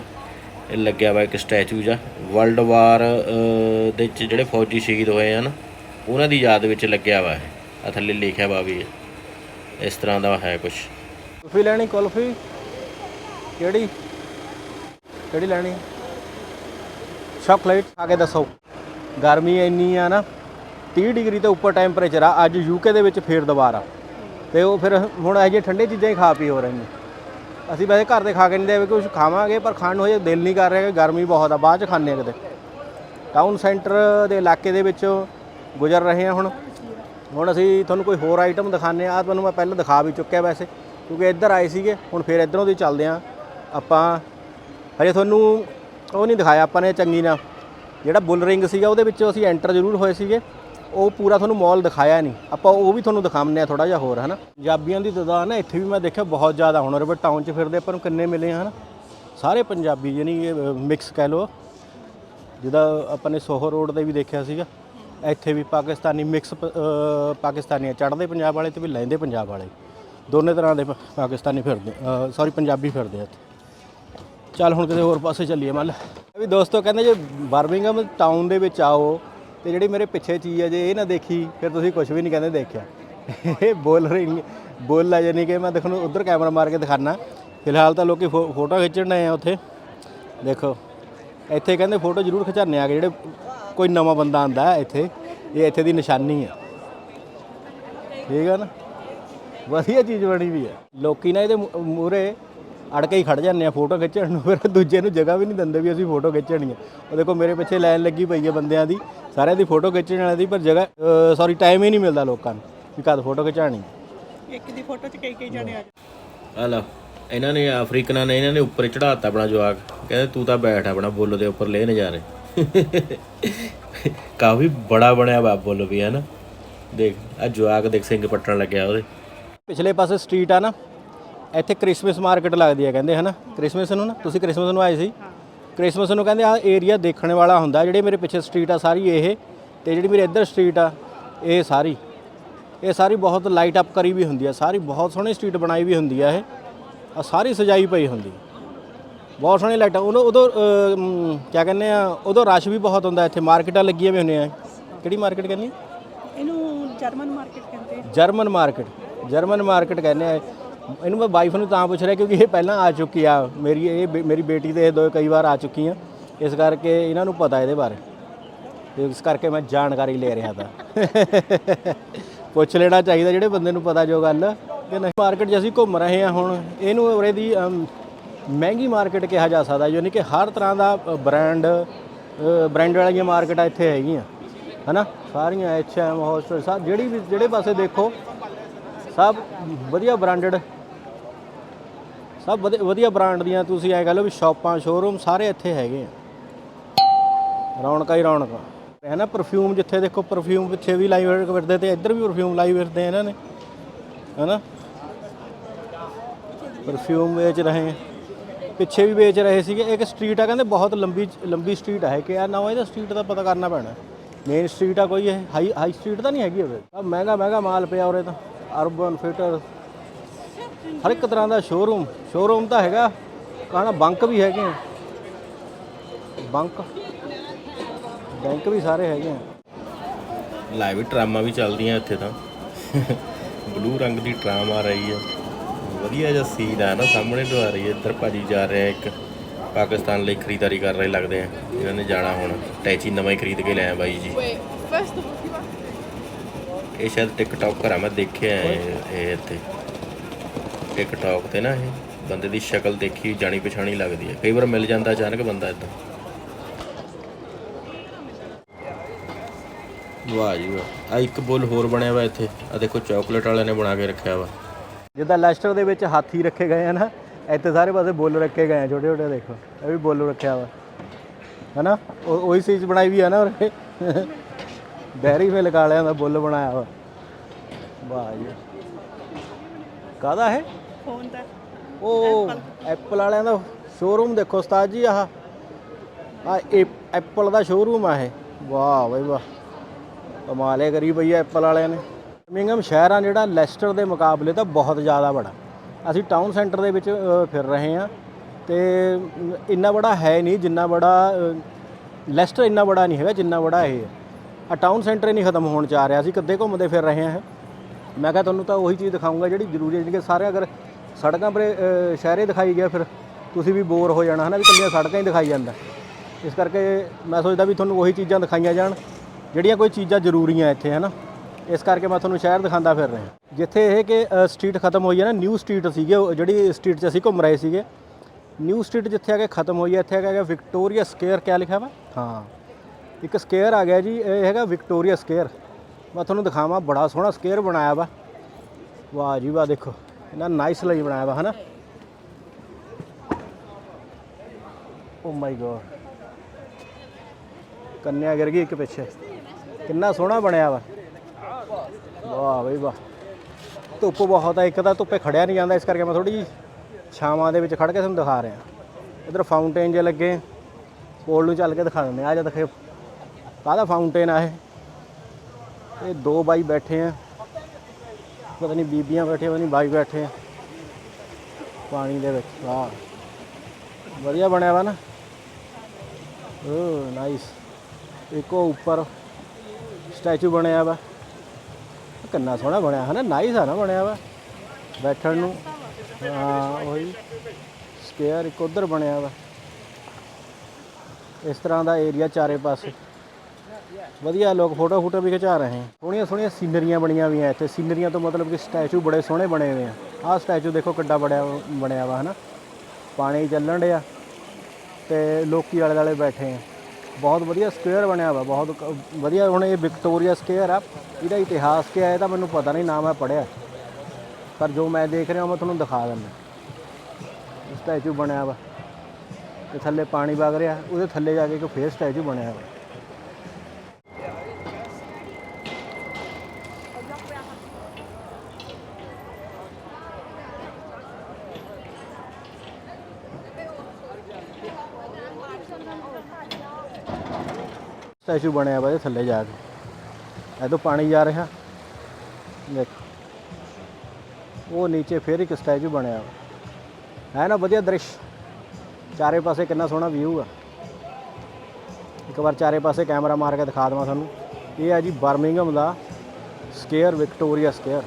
[SPEAKER 3] ਲੱਗਿਆ ਵਾ ਇੱਕ ਸਟੈਚੂ ਜਾ ਵਰਲਡ ਵਾਰ ਦੇ ਵਿੱਚ ਜਿਹੜੇ ਫੌਜੀ ਸ਼ਹੀਦ ਹੋਏ ਹਨ ਉਹਨਾਂ ਦੀ ਯਾਦ ਵਿੱਚ ਲੱਗਿਆ ਵਾ ਆ ਥੱਲੇ ਲਿਖਿਆ ਵਾ ਵੀ ਇਸ ਤਰ੍ਹਾਂ ਦਾ ਹੈ ਕੁਝ
[SPEAKER 1] ਕੁਲਫੀ ਲੈਣੀ, ਕੁਲਫੀ। ਕਿਹੜੀ? ਕਿਹੜੀ ਲੈਣੀ? ਚਾਕਲੇਟ ਖਾ ਕੇ ਦੱਸੋ। ਗਰਮੀ ਇੰਨੀ ਆ ਨਾ 30 ਡਿਗਰੀ ਤੋਂ ਉੱਪਰ ਟੈਂਪਰੇਚਰ ਆ, ਅੱਜ ਯੂਕੇ ਦੇ ਵਿੱਚ ਫੇਰ ਦੁਬਾਰਾ। ਤੇ ਉਹ ਫਿਰ ਹੁਣ ਇਹ ਜਿਹੇ ਠੰਡੇ ਚੀਜ਼ਾਂ ਹੀ ਖਾ ਪੀ ਹੋ ਰਹੇ ਨੇ। ਅਸੀਂ ਵੈਸੇ ਘਰ ਦੇ ਖਾ ਕੇ ਨਹੀਂ ਦੇਵੇ ਕੁਝ ਖਾਵਾਂਗੇ, ਪਰ ਖਾਣ ਨੂੰ ਹਜੇ ਦਿਲ ਨਹੀਂ ਕਰ ਰਿਹਾ ਕਿ ਗਰਮੀ ਬਹੁਤ ਆ, ਬਾਅਦ ਚ ਖਾਂਦੇ ਆ ਕਿਤੇ। ਟਾਊਨ ਸੈਂਟਰ ਦੇ ਇਲਾਕੇ ਦੇ ਵਿੱਚ ਗੁਜ਼ਰ ਰਹੇ ਹਾਂ ਹੁਣ। ਹੁਣ ਅਸੀਂ ਤੁਹਾਨੂੰ ਕੋਈ ਹੋਰ ਆਈਟਮ ਦਿਖਾਣੇ ਆ ਤੁਹਾਨੂੰ ਮੈਂ ਪਹਿਲਾਂ ਦਿਖਾ ਵੀ ਚੁੱਕਿਆ ਵੈਸੇ। ਕਿਉਂਕਿ ਇੱਧਰ ਆਏ ਸੀਗੇ, ਹੁਣ ਫਿਰ ਇੱਧਰੋਂ ਦੀ ਚੱਲਦੇ ਆ ਆਪਾਂ। ਹਜੇ ਤੁਹਾਨੂੰ ਉਹ ਨਹੀਂ ਦਿਖਾਇਆ ਆਪਾਂ ਨੇ ਚੰਗੀ ਨਾਲ ਜਿਹੜਾ ਬੁੱਲ ਰਿੰਗ ਸੀਗਾ ਉਹਦੇ ਵਿੱਚੋਂ ਅਸੀਂ ਐਂਟਰ ਜ਼ਰੂਰ ਹੋਏ ਸੀਗੇ। ਉਹ ਪੂਰਾ ਤੁਹਾਨੂੰ ਮਾਲ ਦਿਖਾਇਆ ਨਹੀਂ। ਆਪਾਂ ਉਹ ਵੀ ਤੁਹਾਨੂੰ ਦਿਖਾਉਂਦੇ ਆ ਥੋੜਾ ਜਿਹਾ ਹੋਰ ਹਨਾ। ਪੰਜਾਬੀਆਂ ਦੀ ਤਦਾਦ ਨਾ ਇੱਥੇ ਵੀ ਮੈਂ ਦੇਖਿਆ ਬਹੁਤ ਜ਼ਿਆਦਾ ਹੁਣ ਰਬੜ ਟਾਊਨ 'ਚ ਫਿਰਦੇ ਆਪਾਂ ਨੂੰ ਕਿੰਨੇ ਮਿਲੇ ਆ ਹਨਾ। ਸਾਰੇ ਪੰਜਾਬੀ ਯਾਨੀ ਮਿਕਸ ਕਹਿ ਲਓ। ਜਿਹਦਾ ਆਪਾਂ ਨੇ ਸੋਹੋ ਰੋਡ ਤੇ ਵੀ ਦੇਖਿਆ ਸੀਗਾ। ਇੱਥੇ ਵੀ ਪਾਕਿਸਤਾਨੀ ਮਿਕਸ ਪਾਕਿਸਤਾਨੀ ਆ, ਚੜ੍ਹਦੇ ਪੰਜਾਬ ਵਾਲੇ ਤੇ ਵੀ ਲੈਂਦੇ ਪੰਜਾਬ ਵਾਲੇ। ਦੋਨੇ ਤਰ੍ਹਾਂ ਦੇ ਪ- ਪਾਕਿਸਤਾਨੀ ਫਿਰਦੇ ਸੌਰੀ ਪੰਜਾਬੀ ਫਿਰਦੇ ਆ ਇੱਥੇ। ਚੱਲ ਹੁਣ ਕਿਤੇ ਹੋਰ ਪਾਸੇ ਚੱਲੀਏ ਮੱਲ। ਵੀ ਦੋਸਤੋ ਕਹਿੰਦੇ ਜੇ ਬਰਮਿੰਗਮ ਟਾਊਨ ਦੇ ਵਿੱਚ ਆਓ, ਤੇ ਜਿਹੜੀ ਮੇਰੇ ਪਿੱਛੇ ਚੀਜ਼ ਹੈ ਜੇ ਇਹ ਨਾ ਦੇਖੀ, ਫਿਰ ਤੁਸੀਂ ਕੁਝ ਵੀ ਨਹੀਂ ਕਹਿੰਦੇ ਦੇਖਿਆ। ਇਹ ਬੋਲ ਰਹੀ ਬੋਲ ਆ ਜਾਨੀ ਕਿ ਮੈਂ ਦੇਖਣ ਉਧਰ ਕੈਮਰਾ ਮਾਰ ਕੇ ਦਿਖਾਣਾ ਫਿਲਹਾਲ ਤਾਂ ਲੋਕੀ ਫੋ- ਫੋਟੋ ਖਿੱਚਣ ਆਏ ਆ ਉੱਥੇ। ਦੇਖੋ, ਇੱਥੇ ਕਹਿੰਦੇ ਫੋਟੋ ਜ਼ਰੂਰ ਖਿਚਾਣੇ ਆ ਜਿਹੜੇ ਕੋਈ ਨਵਾਂ ਬੰਦਾ ਆਂਦਾ ਇੱਥੇ, ਇਹ ਇੱਥੇ ਦੀ ਨਿਸ਼ਾਨੀ ਹੈ ਠੀਕ ਹੈ ਨਾ? ਵਧੀਆ ਚੀਜ਼ ਬਣੀ ਵੀ ਹੈ ਲੋਕੀ ਨਾ ਇਹਦੇ ਮੂਰੇ ਅੜ ਕੇ ਹੀ ਖੜ ਜਾਂਦੇ ਆ ਫੋਟੋ ਖਿੱਚਣ ਨੂੰ। ਫਿਰ ਦੂਜੇ ਨੂੰ ਜਗ੍ਹਾ ਵੀ ਨਹੀਂ ਦਿੰਦੇ ਵੀ ਅਸੀਂ ਫੋਟੋ ਖਿੱਚਣੀ ਹੈ ਉਹ ਦੇਖੋ ਮੇਰੇ ਪਿੱਛੇ ਲਾਈਨ ਲੱਗੀ ਪਈ ਹੈ ਬੰਦਿਆਂ ਦੀ। ਸਾਰਿਆਂ ਦੀ ਫੋਟੋ ਖਿੱਚਣ ਵਾਲਿਆਂ ਦੀ ਪਰ ਜਗ੍ਹਾ ਸੌਰੀ ਟਾਈਮ ਹੀ ਨਹੀਂ ਮਿਲਦਾ ਲੋਕਾਂ ਨੂੰ ਵੀ ਕਦ ਫੋਟੋ ਖਿਚਾਣੀ
[SPEAKER 2] ਇੱਕ ਦੀ ਫੋਟੋ 'ਚ ਕਈ ਕਈ ਜਣੇ ਆ ਜਾਂਦੇ।
[SPEAKER 3] ਆ ਲਓ ਇਹਨਾਂ ਨੇ ਅਫਰੀਕਨਾਂ ਨੇ ਇਹਨਾਂ ਨੇ ਉੱਪਰ ਚੜਾਤਾ ਆਪਣਾ ਜਵਾਕ। ਕਹਿੰਦੇ ਤੂੰ ਤਾਂ ਬੈਠ ਆਪਣਾ ਬੁੱਲ ਦੇ ਉੱਪਰ ਲੈ ਨਜ਼ਾਰੇ। ਕਾਫੀ ਬੜਾ ਬਣਿਆ ਵਾ ਬੁੱਲ ਵੀ ਹੈ ਨਾ? ਦੇਖ ਆ ਜਵਾਕ ਦੇਖ ਸਿੰਘ ਪੱਟਣ ਲੱਗਿਆ ਉਹਦੇ।
[SPEAKER 1] ਪਿਛਲੇ ਪਾਸੇ ਸਟਰੀਟ ਆ ਨਾ ਇੱਥੇ ਕ੍ਰਿਸਮਸ ਮਾਰਕੀਟ ਲੱਗਦੀ ਹੈ ਕਹਿੰਦੇ ਹਨਾ? ਕ੍ਰਿਸਮਸ ਨੂੰ ਨਾ ਤੁਸੀਂ ਕ੍ਰਿਸਮਸ ਨੂੰ ਆਏ ਸੀ? ਕ੍ਰਿਸਮਸ ਨੂੰ ਕਹਿੰਦੇ ਆ ਏਰੀਆ ਦੇਖਣ ਵਾਲਾ ਹੁੰਦਾ ਜਿਹੜੇ ਮੇਰੇ ਪਿੱਛੇ ਸਟਰੀਟ ਆ ਸਾਰੀ ਇਹ ਤੇ ਜਿਹੜੀ ਮੇਰੇ ਇੱਧਰ ਸਟਰੀਟ ਆ ਇਹ ਸਾਰੀ। ਇਹ ਸਾਰੀ ਬਹੁਤ ਲਾਈਟ ਅਪ ਕਰੀ ਵੀ ਹੁੰਦੀ ਆ ਸਾਰੀ ਬਹੁਤ ਸੋਹਣੀ ਸਟਰੀਟ ਬਣਾਈ ਵੀ ਹੁੰਦੀ ਆ ਇਹ। ਆ ਸਾਰੀ ਸਜਾਈ ਪਈ ਹੁੰਦੀ। ਬਹੁਤ ਸੋਹਣੀ ਲਾਈਟਾਂ ਉਦੋਂ ਉਦੋਂ ਕੀ ਕਹਿੰਦੇ ਆ ਉਦੋਂ ਰਸ਼ ਵੀ ਬਹੁਤ ਹੁੰਦਾ ਇੱਥੇ ਮਾਰਕੀਟਾਂ ਲੱਗੀਆਂ ਵੀ ਹੁੰਦੀਆਂ। ਕਿਹੜੀ ਮਾਰਕੀਟ ਕਹਿੰਦੀ
[SPEAKER 2] ਇਹਨੂੰ ਜਰਮਨ ਮਾਰਕੀਟ ਕਹਿੰਦੇ।
[SPEAKER 1] ਜਰਮਨ ਮਾਰਕੀਟ ਜਰਮਨ ਮਾਰਕੀਟ ਕਹਿੰਦੇ ਆ। ਇਹਨੂੰ ਮੈਂ ਵਾਈਫ ਨੂੰ ਤਾਂ ਪੁੱਛ ਰਿਹਾ ਕਿਉਂਕਿ ਇਹ ਪਹਿਲਾਂ ਆ ਚੁੱਕੀ ਆ ਮੇਰੀ ਇਹ ਬੇ- ਮੇਰੀ ਬੇਟੀ ਤੇ ਇਹ ਦੋ ਕਈ ਵਾਰ ਆ ਚੁੱਕੀ ਆ। ਇਸ ਕਰਕੇ ਇਹਨਾਂ ਨੂੰ ਪਤਾ ਇਹਦੇ ਬਾਰੇ। ਤੇ ਇਸ ਕਰਕੇ ਮੈਂ ਜਾਣਕਾਰੀ ਲੈ ਰਿਹਾ ਤਾਂ। ਪੁੱਛ ਲੈਣਾ ਚਾਹੀਦਾ ਜਿਹੜੇ ਬੰਦੇ ਨੂੰ ਪਤਾ ਜੋ ਗੱਲ ਕਿ ਨਹੀਂ। ਮਾਰਕੀਟ 'ਚ ਅਸੀਂ ਘੁੰਮ ਰਹੇ ਹਾਂ ਹੁਣ। ਇਹਨੂੰ ਉਰੇ ਦੀ ਅਮ, ਮਹਿੰਗੀ ਮਾਰਕੀਟ ਕਿਹਾ ਜਾ ਸਕਦਾ ਯਾਨੀ ਕਿ ਹਰ ਤਰ੍ਹਾਂ ਦਾ ਬ੍ਰਾਂਡ ਬ੍ਰਾਂਡ ਵਾਲੀਆਂ ਮਾਰਕੀਟਾਂ ਇੱਥੇ ਹੈਗੀਆਂ। ਹਨਾ? ਸਾਰੀਆਂ ਐਚਐਮ ਹੋਸਟਲ ਸਭ ਜਿਹੜੀ ਵੀ ਜਿਹੜੇ ਪਾਸੇ ਦੇਖੋ ਸਭ ਵਧੀਆ ਬ੍ਰਾਂਡਡ ਸਭ ਵਧੀ- ਵਧੀਆ ਬ੍ਰਾਂਡ ਦੀਆਂ ਤੁਸੀਂ ਐ ਕਹ ਲਓ ਵੀ ਸ਼ਾਪਾਂ ਸ਼ੋਰੂਮ ਸਾਰੇ ਇੱਥੇ ਹੈਗੇ ਆ। ਰੌਣਕਾਂ ਹੀ ਰੌਣਕਾਂ। ਹੈ ਨਾ ਪਰਫਿਊਮ ਜਿੱਥੇ ਦੇਖੋ ਪਰਫਿਊਮ ਪਿੱਛੇ ਵੀ ਲਾਈ ਫਿਰਦੇ ਤੇ ਇੱਧਰ ਵੀ ਪਰਫਿਊਮ ਲਾਈ ਫਿਰਦੇ ਆ ਇਹਨਾਂ ਨੇ। ਹੈ ਨਾ? ਪਰਫਿਊਮ ਵੇਚ ਰਹੇ ਆ। ਪਿੱਛੇ ਵੀ ਵੇਚ ਰਹੇ ਸੀਗੇ। ਇੱਕ ਸਟਰੀਟ ਆ, ਕਹਿੰਦੇ ਬਹੁਤ ਲੰਬੀ ਲੰਬੀ ਸਟਰੀਟ ਹੈ ਕਿ ਆ ਨਾ ਇਹਦਾ ਸਟਰੀਟ ਦਾ ਪਤਾ ਕਰਨਾ ਪੈਣਾ। ਮੇਨ ਸਟਰੀਟ ਆ ਕੋਈ ਇਹ। ਹਾਈ ਹਾਈ ਸਟਰੀਟ ਤਾਂ ਨਹੀਂ ਹੈਗੀ ਉਰੇ ਸਭ ਮਹਿੰਗਾ ਮਹਿੰਗਾ ਮਾਲ ਪਿਆ ਉਰੇ ਤਾਂ। ਅਰਬਨ ਫਿਟਰ ਹਰ ਇੱਕ ਤਰ੍ਹਾਂ ਦਾ ਸ਼ੋਰੂਮ ਸ਼ੋਰੂਮ ਤਾਂ ਹੈਗਾ ਕਹਣਾ ਬੰਕ ਵੀ ਹੈਗੇ ਆ। ਬੰਕ ਬੈਂਕ ਵੀ ਸਾਰੇ ਹੈਗੇ ਆ।
[SPEAKER 3] ਲਾਈਵ ਟਰਾਮਾਂ ਵੀ ਚੱਲਦੀਆਂ ਇੱਥੇ ਤਾਂ। ਬਲੂ ਰੰਗ ਦੀ ਟਰਾਮ ਆ ਰਹੀ ਹੈ ਵਧੀਆ ਜਿਹਾ ਸੀਨ ਆ ਨਾ ਸਾਹਮਣੇ ਤੋਂ ਆ ਰਹੀ ਹੈ ਇੱਧਰ ਭਾਜੀ ਜਾ ਰਹੇ ਆ ਇੱਕ ਪਾਕਿਸਤਾਨ ਲਈ ਖਰੀਦਦਾਰੀ ਕਰ ਰਹੇ ਲੱਗਦੇ ਆ। ਇਹਨਾਂ ਨੇ ਜਾਣਾ ਹੁਣ। ਟੈਚੀ ਨਵਾਂ ਹੀ ਖਰੀਦ ਕੇ ਲਿਆ ਬਾਈ ਜੀ। ਇਹ ਸ਼ਾਇਦ ਟਿਕਟੌਕਰ ਆ ਮੈਂ ਦੇਖਿਆ ਇਹ ਇੱਥੇ। ਟਿਕਟੌਕ ਤੇ ਨਾ ਇਹ ਬੰਦੇ ਦੀ ਸ਼ਕਲ ਦੇਖੀ ਜਾਣੀ ਪਛਾਣੀ ਲੱਗਦੀ ਹੈ। ਕਈ ਵਾਰ ਮਿਲ ਜਾਂਦਾ ਅਚਾਨਕ ਬੰਦਾ ਇਦਾਂ। ਵਾਹ ਜੀ ਵਾਹ। ਆ ਇੱਕ ਬੁੱਲ ਹੋਰ ਬਣਿਆ ਵਾ ਇੱਥੇ। ਆ ਦੇਖੋ ਚਾਕਲੇਟ ਵਾਲਿਆਂ ਨੇ ਬਣਾ ਕੇ ਰੱਖਿਆ ਵਾ।
[SPEAKER 1] ਜਿੱਦਾਂ ਲੈਸਟਰ ਦੇ ਵਿੱਚ ਹਾਥੀ ਰੱਖੇ ਗਏ ਆ ਨਾ ਇੱਥੇ ਸਾਰੇ ਪਾਸੇ ਬੁੱਲ ਰੱਖੇ ਗਏ ਆ ਛੋਟੇ ਛੋਟੇ ਦੇਖੋ। ਇਹ ਵੀ ਬੁੱਲ ਰੱਖਿਆ ਵਾ। ਹਨਾ? ਉਹ ਉਹੀ ਚੀਜ਼ ਬਣਾਈ ਵੀ ਆ ਨਾ ਉਰੇ। ਡੈਰੀ ਮਿਲਕ ਵਾਲਿਆਂ ਦਾ ਬੁੱਲ ਬਣਾਇਆ ਵਾ। ਵਾਹ ਜੀ ਕਾਹਦਾ ਹੈ
[SPEAKER 2] ਫੋਨ ਦਾ
[SPEAKER 1] ਉਹ ਐਪਲ ਵਾਲਿਆਂ ਦਾ ਸ਼ੋਰੂਮ ਦੇਖੋ ਉਸਤਾਦ ਜੀ ਆਹ। ਆ ਐਪਲ ਦਾ ਸ਼ੋਰੂਮ ਆ ਇਹ। ਵਾਹ ਬਈ ਵਾਹ। ਕਮਾਲੇ ਕਰੀ ਆ ਐਪਲ ਵਾਲਿਆਂ ਨੇ। ਮਿੰਗਮ ਸ਼ਹਿਰਾਂ ਜਿਹੜਾ ਲੈਸਟਰ ਦੇ ਮੁਕਾਬਲੇ ਤਾਂ ਬਹੁਤ ਜ਼ਿਆਦਾ ਬੜਾ। ਅਸੀਂ ਟਾਊਨ ਸੈਂਟਰ ਦੇ ਵਿੱਚ ਫਿਰ ਰਹੇ ਹਾਂ। ਤੇ ਇੰਨਾ ਬੜਾ ਹੈ ਨਹੀਂ ਜਿੰਨਾ ਬੜਾ ਲੈਸਟਰ ਇੰਨਾ ਬੜਾ ਨਹੀਂ ਹੈਗਾ ਜਿੰਨਾ ਬੜਾ ਇਹ ਹੈ। ਆ ਟਾਊਨ ਸੈਂਟਰ ਹੀ ਨਹੀਂ ਖਤਮ ਹੋਣ ਚ ਆ ਰਿਹਾ। ਅਸੀਂ ਕਿੱਦੇ ਘੁੰਮਦੇ ਫਿਰ ਰਹੇ ਇਹ। ਮੈਂ ਕਿਹਾ ਤੁਹਾਨੂੰ ਤਾਂ ਉਹੀ ਚੀਜ਼ ਦਿਖਾਉਂਗਾ ਜਿਹੜੀ ਜ਼ਰੂਰੀ ਹੈ। ਕਿ ਸਾਰੇ ਅਗਰ ਸੜਕਾਂ ਪਰੇ ਅ, ਸ਼ਹਿਰੇ ਦਿਖਾਈ ਗਿਆ ਫਿਰ। ਤੁਸੀਂ ਵੀ ਬੋਰ ਹੋ ਜਾਣਾ ਹਨਾ ਵੀ ਕੱਲੀਆਂ ਸੜਕਾਂ ਹੀ ਦਿਖਾਈ ਜਾਂਦਾ। ਇਸ ਕਰਕੇ ਮੈਂ ਸੋਚਦਾ ਵੀ ਤੁਹਾਨੂੰ ਉਹੀ ਚੀਜ਼ਾਂ ਦਿਖਾਈਆਂ ਜਾਣ ਜਿਹੜੀਆਂ ਕੋਈ ਚੀਜ਼ਾਂ ਜ਼ਰੂਰੀਆਂ ਇੱਥੇ ਹਨਾ। ਇਸ ਕਰਕੇ ਮੈਂ ਤੁਹਾਨੂੰ ਸ਼ਹਿਰ ਦਿਖਾਉਂਦਾ ਫਿਰ ਰਿਹਾ। ਜਿੱਥੇ ਇਹ ਕਿ ਸਟਰੀਟ ਖਤਮ ਹੋਈ ਹੈ ਨਾ ਨਿਊ ਸਟਰੀਟ ਸੀਗੇ ਉਹ ਜਿਹੜੀ ਸਟਰੀਟ 'ਚ ਅਸੀਂ ਘੁੰਮ ਰਹੇ ਸੀਗੇ। ਨਿਊ ਸਟਰੀਟ ਜਿੱਥੇ ਆ ਕੇ ਖਤਮ ਹੋਈ ਹੈ ਇੱਥੇ ਹੈਗਾ ਹੈਗਾ ਵਿਕਟੋਰੀਆ ਸਕੁਅਰ ਕਿਆ ਲਿਖਿਆ ਵਾ? ਹਾਂ। ਇੱਕ ਸਕੁਅਰ ਆ ਗਿਆ ਜੀ ਇਹ ਹੈਗਾ ਵਿਕਟੋਰੀਆ ਸਕੁਅਰ ਮੈਂ ਤੁਹਾਨੂੰ ਦਿਖਾਵਾਂ ਬੜਾ ਸੋਹਣਾ ਸਕੁਅਰ ਬਣਾਇਆ ਵਾ। ਵਾਹ ਜੀ ਵਾਹ ਦੇਖੋ। ਇਹਨਾਂ ਨਾਈਸ ਲਈ ਬਣਾਇਆ ਵਾ, ਹਨਾ? ਓ ਮਾਈ ਗॉड ਕੰਨਿਆ ਗਿਰ ਗਈ ਇੱਕ ਪਿੱਛੇ। ਕਿੰਨਾ ਸੋਹਣਾ ਬਣਿਆ ਵਾ। ਵਾਹ ਬਈ ਵਾਹ। ਧੁੱਪ ਬਹੁਤ ਆ, ਇੱਕ ਤਾਂ ਧੁੱਪੇ ਖੜਿਆ ਨਹੀਂ ਜਾਂਦਾ, ਇਸ ਕਰਕੇ ਮੈਂ ਥੋੜੀ ਜਿਹੀ ਛਾਵਾਂ ਦੇ ਵਿੱਚ ਖੜ ਕੇ ਤੁਹਾਨੂੰ ਦਿਖਾ ਰਿਹਾ। ਇਧਰ ਫਾਊਂਟੇਨ ਜੇ ਲੱਗੇ, ਕੋਲ ਨੂੰ ਚੱਲ ਕੇ ਦਿਖਾ ਦਿੰਦੇ ਆ। ਆ ਜਾ ਦਿਖੇ ਕਾਹਦਾ ਫਾਊਂਟੇਨ ਆ ਇਹ? ਇਹ ਦੋ ਬਾਈ ਬੈਠੇ ਆ। ਪਤਾ ਨਹੀਂ ਬੀਬੀਆਂ ਬੈਠੇ ਪਤਾ ਨਹੀਂ ਬਾਈ ਬੈਠੇ ਪਾਣੀ ਦੇ ਵਿੱਚ, ਵਾਹ। ਵਧੀਆ ਬਣਿਆ ਵਾ ਨਾ। ਓ ਨਾਈਸ ਇੱਕ ਉੱਪਰ ਸਟੈਚੂ ਬਣਿਆ ਵਾ। ਕਿੰਨਾ ਸੋਹਣਾ ਬਣਿਆ ਹੈ ਨਾ ਨਾਈਸ ਆ ਨਾ ਬਣਿਆ ਵਾ। ਬੈਠਣ ਨੂੰ। ਹਾਂ, ਉਹੀ। ਸਕੇਅਰ ਇੱਕ ਉਧਰ ਬਣਿਆ ਵਾ। ਇਸ ਤਰ੍ਹਾਂ ਦਾ ਏਰੀਆ ਚਾਰੇ ਪਾਸੇ। ਵਧੀਆ, ਲੋਕ ਫੋਟੋ ਫੋਟੋ ਵੀ ਖਿਚਾ ਰਹੇ ਹਨ ਸੋਹਣੀਆਂ ਸੋਹਣੀਆਂ ਸੀਨਰੀਆਂ ਬਣੀਆਂ ਹੋਈਆਂ ਇੱਥੇ। ਸੀਨਰੀਆਂ ਤੋਂ ਮਤਲਬ ਕਿ ਸਟੈਚੂ ਬੜੇ ਸੋਹਣੇ ਬਣੇ ਹੋਏ ਆ। ਆਹ ਸਟੈਚੂ ਦੇਖੋ ਕਿੱਡਾ ਬੜਿਆ ਬਣਿਆ ਵਾ, ਹਨਾ? ਪਾਣੀ ਚੱਲਣ ਡਿਆ ਤੇ ਲੋਕੀ ਆਲੇ ਦੁਆਲੇ ਬੈਠੇ ਆ। ਬਹੁਤ ਵਧੀਆ ਸਕੁਅਰ ਬਣਿਆ ਵਾ, ਬਹੁਤ ਵਧੀਆ ਹੁਣ ਇਹ ਵਿਕਟੋਰੀਆ ਸਕੁਅਰ ਆ। ਇਹਦਾ ਇਤਿਹਾਸ ਕੀ ਹੈ ਇਹ ਤਾਂ ਮੈਨੂੰ ਪਤਾ ਨਹੀਂ, ਨਾ ਮੈਂ ਪੜਿਆ ਪਰ ਜੋ ਮੈਂ ਦੇਖ ਰਿਹਾ ਮੈਂ ਤੁਹਾਨੂੰ ਦਿਖਾ ਦਿੰਦਾ। ਸਟੈਚੂ ਬਣਿਆ ਵਾ। ਤੇ ਥੱਲੇ ਪਾਣੀ ਵਗ ਰਿਹਾ, ਉਹਦੇ ਥੱਲੇ ਜਾ ਕੇ ਇੱਕ ਫੇਰ ਸਟੈਚੂ ਬਣਿਆ ਵਾ। ਸਟੈਚੂ ਬਣਿਆ ਵਾ ਇਹਦੇ ਥੱਲੇ ਜਾ ਕੇ। ਇਹ ਤੋਂ ਪਾਣੀ ਜਾ ਰਿਹਾ। ਦੇਖੋ। ਉਹ ਨੀਚੇ ਫਿਰ ਇੱਕ ਸਟੈਚੂ ਬਣਿਆ ਵਾ। ਹੈ ਨਾ ਵਧੀਆ ਦ੍ਰਿਸ਼। ਚਾਰੇ ਪਾਸੇ ਕਿੰਨਾ ਸੋਹਣਾ ਵਿਊ ਆ। ਇੱਕ ਵਾਰ ਚਾਰੇ ਪਾਸੇ ਕੈਮਰਾ ਮਾਰ ਕੇ ਦਿਖਾ ਦਵਾਂ ਤੁਹਾਨੂੰ। ਇਹ ਹੈ ਜੀ ਬਰਮਿੰਗਮ ਦਾ ਸਕੇਅਰ, ਵਿਕਟੋਰੀਆ ਸਕੇਅਰ।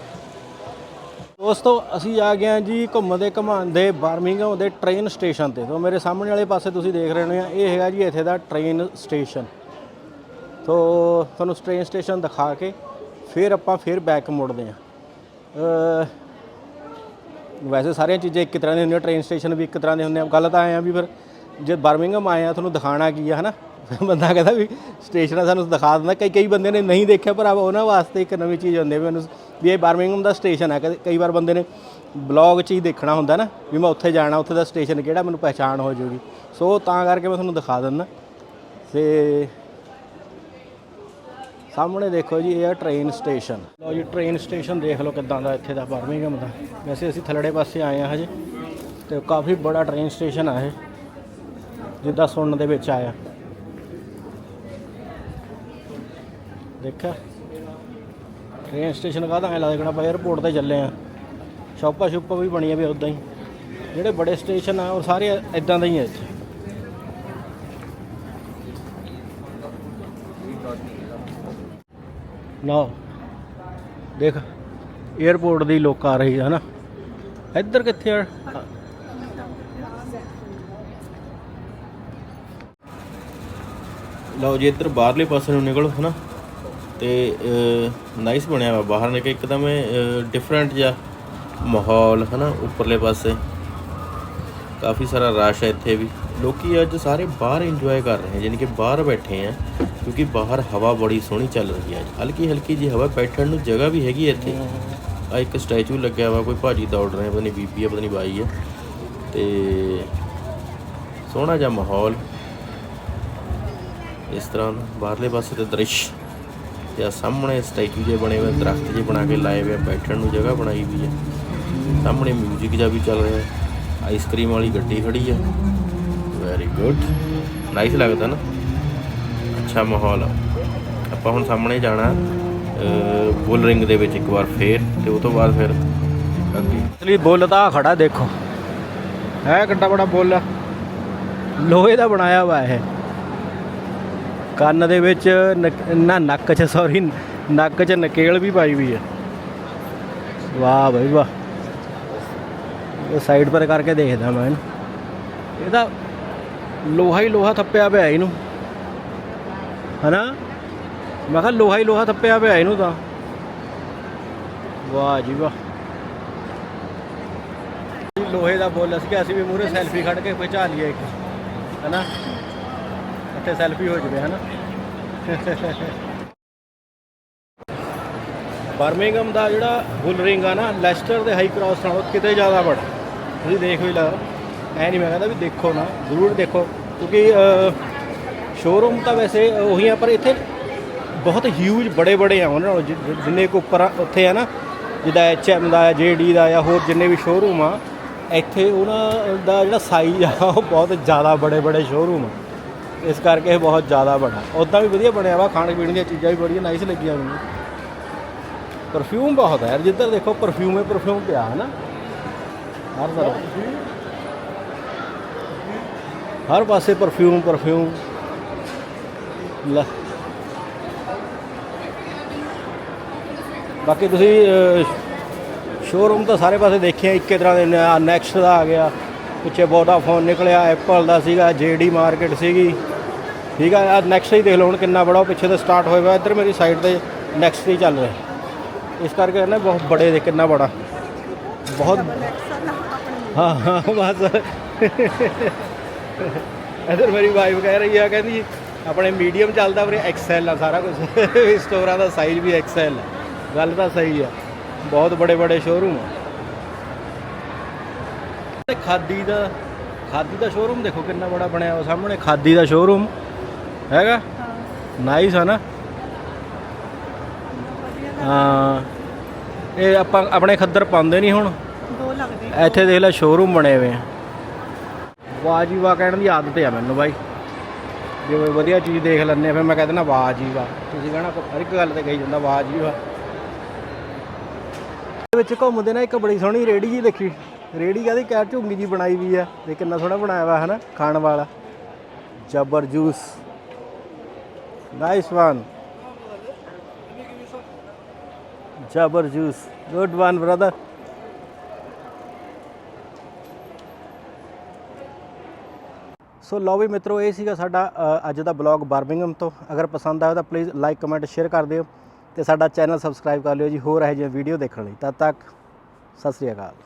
[SPEAKER 1] ਦੋਸਤੋ, ਅਸੀਂ ਆ ਗਏ ਹਾਂ ਜੀ ਘੁੰਮਦੇ ਘਮਾਉਂਦੇ ਬਰਮਿੰਗਮ ਦੇ ਟ੍ਰੇਨ ਸਟੇਸ਼ਨ ਤੇ। ਤੋਂ ਮੇਰੇ ਸਾਹਮਣੇ ਵਾਲੇ ਪਾਸੇ ਤੁਸੀਂ ਦੇਖ ਰਹੇ ਹੋ ਇਹ ਹੈਗਾ ਜੀ ਇੱਥੇ ਦਾ ਟ੍ਰੇਨ ਸਟੇਸ਼ਨ ਤੋ ਤੁਹਾਨੂੰ ਟ੍ਰੇਨ ਸਟੇਸ਼ਨ ਦਿਖਾ ਕੇ ਫਿਰ ਆਪਾਂ ਫਿਰ ਬੈਕ ਮੁੜਦੇ ਹਾਂ। ਵੈਸੇ ਸਾਰੀਆਂ ਚੀਜ਼ਾਂ ਇੱਕ ਤਰ੍ਹਾਂ ਦੀਆਂ ਹੁੰਦੀਆਂ ਟ੍ਰੇਨ ਸਟੇਸ਼ਨ ਵੀ ਇੱਕ ਤਰ੍ਹਾਂ ਦੇ ਹੁੰਦੇ ਆ। ਗੱਲ ਤਾਂ ਆਇਆ ਵੀ ਫਿਰ ਜੇ ਬਰਮਿੰਗਮ ਆਏ ਆ, ਤੁਹਾਨੂੰ ਦਿਖਾਣਾ ਕੀ ਆ, ਹਨਾ? ਫਿਰ ਬੰਦਾ ਕਹਿੰਦਾ ਵੀ ਸਟੇਸ਼ਨ ਸਾਨੂੰ ਦਿਖਾ ਦਿੰਦਾ। ਕਈ ਕਈ ਬੰਦੇ ਨੇ ਨਹੀਂ ਦੇਖਿਆ, ਪਰ ਉਹਨਾਂ ਵਾਸਤੇ ਇੱਕ ਨਵੀਂ ਚੀਜ਼ ਹੁੰਦੀ ਵੀ ਮੈਨੂੰ ਵੀ ਇਹ ਬਰਮਿੰਗਮ ਦਾ ਸਟੇਸ਼ਨ ਹੈ ਕਦੇ- ਕਈ ਵਾਰ ਬੰਦੇ ਨੇ ਬਲੌਗ 'ਚ ਹੀ ਦੇਖਣਾ ਹੁੰਦਾ ਨਾ, ਵੀ ਮੈਂ ਉੱਥੇ ਜਾਣਾ, ਉੱਥੇ ਦਾ ਸਟੇਸ਼ਨ ਕਿਹੜਾ ਮੈਨੂੰ ਪਹਿਚਾਣ ਹੋ ਜਾਊਗੀ ਸੋ ਤਾਂ ਕਰਕੇ ਮੈਂ ਤੁਹਾਨੂੰ ਦਿਖਾ ਦਿੰਦਾ। ਤੇ ਸਾਹਮਣੇ ਦੇਖੋ ਜੀ, ਇਹ ਆ ਟ੍ਰੇਨ ਸਟੇਸ਼ਨ ਲਓ ਜੀ ਟ੍ਰੇਨ ਸਟੇਸ਼ਨ ਦੇਖ ਲਓ ਕਿੱਦਾਂ ਦਾ ਇੱਥੇ ਦਾ ਬਰਮਿੰਗਮ ਦਾ। ਵੈਸੇ ਅਸੀਂ ਥੱਲੜੇ ਪਾਸੇ ਆਏ ਆ ਹਜੇ, ਤੇ ਕਾਫੀ ਬੜਾ ਟ੍ਰੇਨ ਸਟੇਸ਼ਨ ਆ ਇਹ, ਜਿੱਦਾਂ ਸੁਣਨ ਦੇ ਵਿੱਚ ਆਇਆ। ਦੇਖਿਆ? ਟ੍ਰੇਨ ਸਟੇਸ਼ਨ ਕਾਹਦਾ ਐ ਲੱਗਦਾ ਆਪਾਂ 에어ਪੋਰਟ ਤੇ ਚੱਲੇ ਆ। ਸ਼ੌਪਾਂ ਸ਼ੁਪਾਂ ਵੀ ਬਣੀਆਂ ਵੀ ਉਦਾਂ ਹੀ। ਜਿਹੜੇ ਬੜੇ ਸਟੇਸ਼ਨ ਆ, ਉਹ ਸਾਰੇ ਇਦਾਂ ਦੇ ਹੀ ਆ ਇੱਥੇ। ਨਾ ਦੇਖ 에어ਪੋਰਟ ਦੀ ਲੋਕ ਆ ਰਹੀ ਹੈ ਨਾ ਇੱਧਰ ਕਿੱਥੇ ਆ?
[SPEAKER 3] ਲਓ ਜੀ, ਇੱਧਰ ਬਾਹਰਲੇ ਪਾਸੇ ਨੂੰ ਨਿਕਲੋ, ਹਨਾ? ਤੇ ਨਾਈਸ ਬਣਿਆ ਵਾ ਬਾਹਰ ਨਿਕਲ ਇੱਕਦਮ ਡਿਫਰੈਂਟ ਜਿਹਾ ਮਾਹੌਲ, ਹਨਾ? ਉੱਪਰਲੇ ਪਾਸੇ। ਕਾਫੀ ਸਾਰਾ ਰਸ਼ ਹੈ ਇੱਥੇ ਵੀ। ਲੋਕੀ ਅੱਜ ਸਾਰੇ ਬਾਹਰ ਇੰਜੋਏ ਕਰ ਰਹੇ ਹਨ ਯਾਨੀ ਕਿ ਬਾਹਰ ਬੈਠੇ ਆ। ਕਿਉਂਕਿ ਬਾਹਰ ਹਵਾ ਬੜੀ ਸੋਹਣੀ ਚੱਲ ਰਹੀ ਹੈ। ਹਲਕੀ ਹਲਕੀ ਜੀ ਹਵਾ ਬੈਠਣ ਨੂੰ ਜਗ੍ਹਾ ਵੀ ਹੈਗੀ ਹੈ ਇੱਥੇ। ਆ ਇੱਕ ਸਟੈਚੂ ਲੱਗਿਆ ਵਾ ਕੋਈ ਭਾਜੀ ਦੌੜ ਰਹੇ ਪਤਾ ਨਹੀਂ ਬੀਬੀ ਆ ਪਤਾ ਨਹੀਂ ਬਾਈ ਆ। ਤੇ ਸੋਹਣਾ ਜਿਹਾ ਮਾਹੌਲ। ਇਸ ਤਰ੍ਹਾਂ ਬਾਹਰਲੇ ਪਾਸੇ ਤੇ ਦ੍ਰਿਸ਼। ਜਾਂ ਸਾਹਮਣੇ ਸਟੈਚੂ ਜੇ ਬਣੇ ਹੋਏ ਦਰਖਤ ਜੇ ਬਣਾ ਕੇ ਲਾਏ ਹੋਏ ਆ, ਬੈਠਣ ਨੂੰ ਜਗ੍ਹਾ ਬਣਾਈ ਵੀ ਹੈ ਸਾਹਮਣੇ 뮤직 ਜਿਹਾ ਵੀ ਚੱਲ ਰਿਹਾ। ਹੈ ਆਈਸਕ੍ਰੀਮ ਵਾਲੀ ਗੱਡੀ ਖੜੀ ਹੈ ਵੈਰੀ ਗੁੱਡ ਨਾਈਸ ਲੱਗਦਾ ਨਾ। ਅੱਛਾ ਮਾਹੌਲ ਆ। ਆਪਾਂ ਹੁਣ ਸਾਹਮਣੇ ਜਾਣਾ ਬੁੱਲ ਰਿੰਗ ਦੇ ਵਿੱਚ ਇੱਕ ਵਾਰ ਫੇਰ, ਤੇ ਉਹ ਤੋਂ ਬਾਅਦ ਫਿਰ ਅੱਗੇ।
[SPEAKER 1] ਅਸਲੀ ਬੁੱਲ ਤਾਂ ਖੜਾ ਦੇਖੋ। ਹੈ ਕਿੱਡਾ ਬੜਾ ਬੁੱਲ। ਆ ਲੋਹੇ ਦਾ ਬਣਾਇਆ ਹੋਇਆ ਇਹ। ਕੰਨ ਦੇ ਵਿੱਚ ਨਾ ਨੱਕ 'ਚ ਸੌਰੀ ਨੱਕ 'ਚ ਨਕੇਲ ਵੀ ਪਾਈ ਹੋਈ ਹੈ ਵਾਹ ਬਈ ਵਾਹ। ਇਹ ਸਾਈਡ ਪਰ ਕਰਕੇ ਦੇਖਦਾ ਮੈਂ ਇਹਨੂੰ। ਇਹ ਲੋਹਾ ਹੀ ਲੋਹਾ ਥੱਪਿਆ ਪਿਆ ਇਹਨੂੰ। ਹਨਾ? ਮੈਂ ਕਿਹਾ ਲੋਹਾ ਹੀ ਲੋਹਾ ਥੱਪਿਆ ਪਿਆ ਇਹਨੂੰ ਤਾਂ। ਵਾਹ ਜੀ ਵਾਹ। ਲੋਹੇ ਦਾ ਬੋਲ ਅਸੀਂ ਅਸੀਂ ਵੀ ਮੂਰੇ ਸੈਲਫੀ ਖੜ ਕੇ ਖਿਚਾ ਲਈਏ ਇੱਕ, ਹੈਨਾ? ਇੱਥੇ ਸੈਲਫੀ ਹੋ ਜਵੇ, ਹੈਨਾ? ਬਰਮਿੰਗਮ ਦਾ ਜਿਹੜਾ ਬੁੱਲ ਰਿੰਗ ਆ ਨਾ, ਲੈਸਟਰ ਦੇ ਹਾਈ ਕ੍ਰਾਸ ਨਾਲੋਂ ਕਿਤੇ ਜ਼ਿਆਦਾ ਬੜਾ ਤੁਸੀਂ ਦੇਖ ਵੀ ਲਾ ਐ ਨਹੀਂ ਮੈਂ ਕਹਿੰਦਾ ਵੀ ਦੇਖੋ ਨਾ, ਜ਼ਰੂਰ ਦੇਖੋ। ਕਿਉਂਕਿ ਸ਼ੋਰੂਮ ਤਾਂ ਵੈਸੇ ਉਹੀ ਆ, ਪਰ ਇੱਥੇ ਬਹੁਤ ਹਿਊਜ ਬੜੇ ਬੜੇ ਆ ਉਹਨਾਂ ਨੂੰ ਜਿੰਨੇ ਕੁ ਉੱਪਰ ਉੱਥੇ ਆ ਨਾ, ਜਿੱਦਾਂ ਐਚਐਮ ਦਾ ਜੇਡੀ ਦਾ ਜਾਂ ਹੋਰ ਜਿੰਨੇ ਵੀ ਸ਼ੋਰੂਮ ਆ, ਇੱਥੇ ਉਹਨਾਂ ਦਾ ਜਿਹੜਾ ਸਾਈਜ਼ ਆ, ਉਹ ਬਹੁਤ ਜ਼ਿਆਦਾ ਬੜੇ ਬੜੇ ਸ਼ੋਰੂਮ ਆ। ਇਸ ਕਰਕੇ ਇਹ ਬਹੁਤ ਜ਼ਿਆਦਾ ਬੜਾ। ਉੱਦਾਂ ਵੀ ਵਧੀਆ ਬਣਿਆ ਵਾ, ਖਾਣ ਪੀਣ ਦੀਆਂ ਚੀਜ਼ਾਂ ਵੀ ਬੜੀਆਂ ਨਾਈਸ ਲੱਗੀਆਂ ਮੈਨੂੰ ਪਰਫਿਊਮ ਬਹੁਤ ਹੈ ਯਾਰ, ਜਿੱਧਰ ਦੇਖੋ ਪਰਫਿਊਮ ਹੀ ਪਰਫਿਊਮ ਪਿਆ, ਹੈ ਨਾ? ਹਰ ਤਰ੍ਹਾਂ। ਹਰ ਪਾਸੇ ਪਰਫਿਊਮ ਪਰਫਿਊਮ ਲੈ। ਬਾਕੀ ਤੁਸੀਂ ਸ਼ੋਰੂਮ ਤਾਂ ਸਾਰੇ ਪਾਸੇ ਦੇਖਿਆ ਇੱਕੇ ਤਰ੍ਹਾਂ ਦੇ ਨੈਕਸਟ ਦਾ ਆ ਗਿਆ। ਪਿੱਛੇ ਵੋਡਾਫੋਨ ਨਿਕਲਿਆ ਐਪਲ ਦਾ ਸੀਗਾ ਜੇਡੀ ਮਾਰਕੀਟ ਸੀਗੀ। ਠੀਕ ਆ ਆ ਨੈਕਸਟ ਹੀ ਦੇਖ ਲਓ ਹੁਣ ਕਿੰਨਾ ਬੜਾ ਉਹ ਪਿੱਛੇ ਤੋਂ ਸਟਾਰਟ ਹੋਇਆ ਹੋਇਆ ਇੱਧਰ ਮੇਰੀ ਸਾਈਡ ਤੇ ਨੈਕਸਟ ਹੀ ਚੱਲ ਰਿਹਾ। ਇਸ ਕਰਕੇ ਕਹਿੰਦਾ ਬਹੁਤ ਬੜੇ ਦੇ, ਕਿੰਨਾ ਬੜਾ। ਬਹੁਤ ਹਾਂ ਹਾਂ, ਬਸ। ਇਧਰ ਮੇਰੀ ਵਾਈਫ ਕਹਿ ਰਹੀ ਆ, ਕਹਿੰਦੀ ਆਪਣੇ ਮੀਡੀਅਮ ਚੱਲਦਾ ਵੀਰੇ ਐਕਸਐਲ ਆ ਸਾਰਾ ਕੁਝ ਸਟੋਰਾਂ ਦਾ ਸਾਈਜ਼ ਵੀ ਐਕਸਐਲ ਹੈ ਗੱਲ ਤਾਂ ਸਹੀ ਆ। ਬਹੁਤ ਬੜੇ ਬੜੇ ਸ਼ੋਰੂਮ ਆ। ਤੇ ਖਾਦੀ ਦਾ ਖਾਦੀ ਦਾ ਸ਼ੋਰੂਮ ਦੇਖੋ ਕਿੰਨਾ ਬੜਾ ਬਣਿਆ ਉਹ ਸਾਹਮਣੇ ਖਾਦੀ ਦਾ ਸ਼ੋਰੂਮ ਹੈਗਾ?
[SPEAKER 2] ਹਾਂ
[SPEAKER 1] ਨਾਈਸ ਆ ਨਾ? ਹਾਂ। ਇਹ ਆਪਾਂ ਆਪਣੇ ਖੱਦਰ ਪਾਉਂਦੇ ਨਹੀਂ ਹੁਣ।
[SPEAKER 2] ਦੋ ਲੱਗਦੇ।
[SPEAKER 1] ਇੱਥੇ ਦੇਖ ਲੈ ਸ਼ੋਰੂਮ ਬਣੇ ਹੋਏ ਆ। ਵਾਹ ਜੀ ਵਾਹ ਕਹਿਣ ਦੀ ਆਦਤ ਆ ਮੈਨੂੰ ਬਾਈ। ਜਿਵੇਂ ਵਧੀਆ ਚੀਜ਼ ਦੇਖ ਲੈਂਦੇ ਫਿਰ ਮੈਂ ਕਹਿ ਦਿੰਦਾ ਵਾਹ ਜੀ ਵਾਹ ਤੁਸੀਂ ਕਹਿਣਾ ਹਰ ਇੱਕ ਗੱਲ ਤੇ ਕਹੀ ਜਾਂਦਾ ਵਾਹ ਜੀ ਵਾਹ ਦੇ ਵਿੱਚ ਘੁੰਮਦੇ ਨਾ ਇੱਕ ਬੜੀ ਸੋਹਣੀ ਰੇੜੀ ਜੀ ਦੇਖੀ। ਰੇੜੀ ਕਾਦੀ ਕਹਿ ਝੁੰਗੀ ਜੀ ਬਣਾਈ ਵੀ ਆ। ਤੇ ਕਿੰਨਾ ਸੋਹਣਾ ਬਣਾਇਆ ਵਾ ਨਾ ਖਾਣ ਵਾਲਾ। ਜਬਰ ਜੂਸ। ਨਾਈਸ ਵਨ ਜਬਰ juice. Good one brother so ਲਓ ਵੀ ਮਿੱਤਰੋ, ਇਹ ਸੀਗਾ ਸਾਡਾ ਅੱਜ ਦਾ ਬਲੌਗ ਬਾਰਬਿੰਗਮ ਤੋਂ। ਅਗਰ ਪਸੰਦ ਆਇਆ ਤਾਂ ਪਲੀਜ਼ ਲਾਈਕ ਕਮੈਂਟ ਸ਼ੇਅਰ ਕਰ ਦਿਓ ਤੇ ਸਾਡਾ ਚੈਨਲ ਸਬਸਕ੍ਰਾਈਬ ਕਰ ਲਿਓ ਜੀ, ਹੋਰ ਇਹੋ ਜਿਹੇ ਵੀਡੀਓ ਦੇਖਣ ਲਈ। ਤਦ ਤੱਕ, ਸਤਿ ਸ੍ਰੀ ਅਕਾਲ।